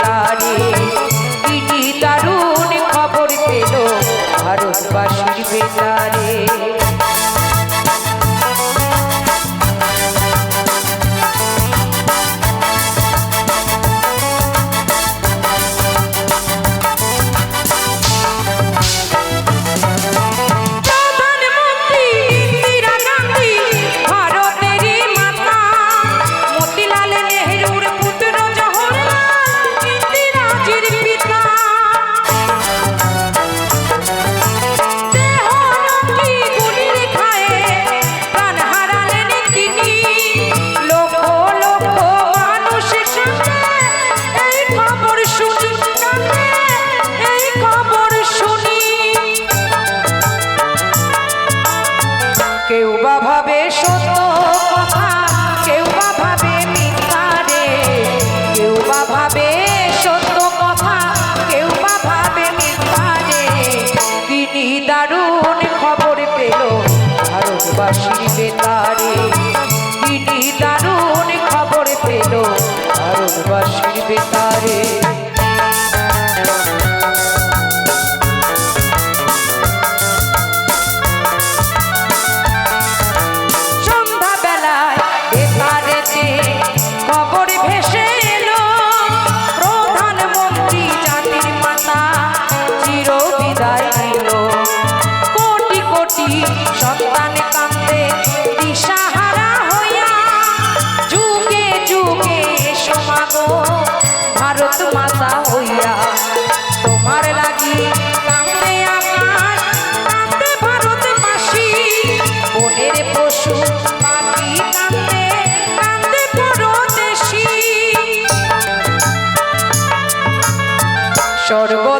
তারে ইটি দারুণ খবর পেল ভারতবাসীর বেতারে। ভারতবাসীর বেতারে তিনি দারুণ খবর পেল ভারতবাসীর বেতারে সন্ধ্যাবেলায় বেতারেতে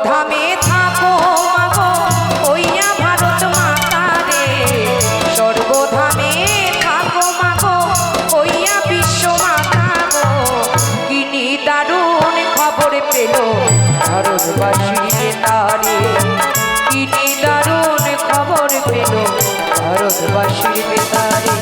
স্বর্গধামে থাকো, মাগো ভারত মাতা রে স্বর্গধামে থাকো, মাগো, হইয়া বিশ্ব মাতা গো কিনি দারুণ খবর পেল ভারতবাসীর বেতারে কিনি দারুণ খবর পেল ভারতবাসীর বেতারে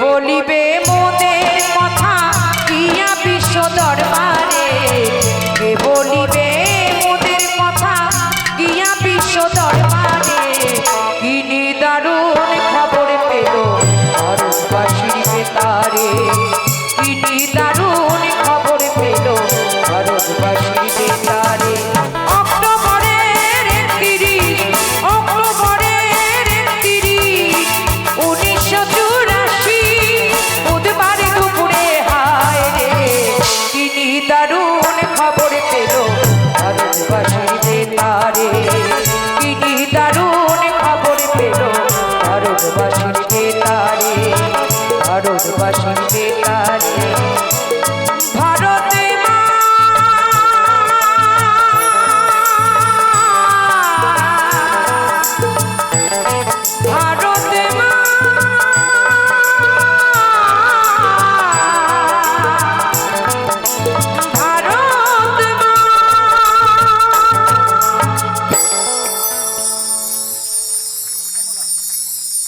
বলিবে মোদের কথা, কিয়া বিশ্ব দরবারে? কে বলিবে মোদের কথা, কিয়া বিশ্ব দরবারে? কিনি দারুণ খবর পেল, ভারতবাসীর তারে কিনি দারুণ ভারতবাসী বেকারে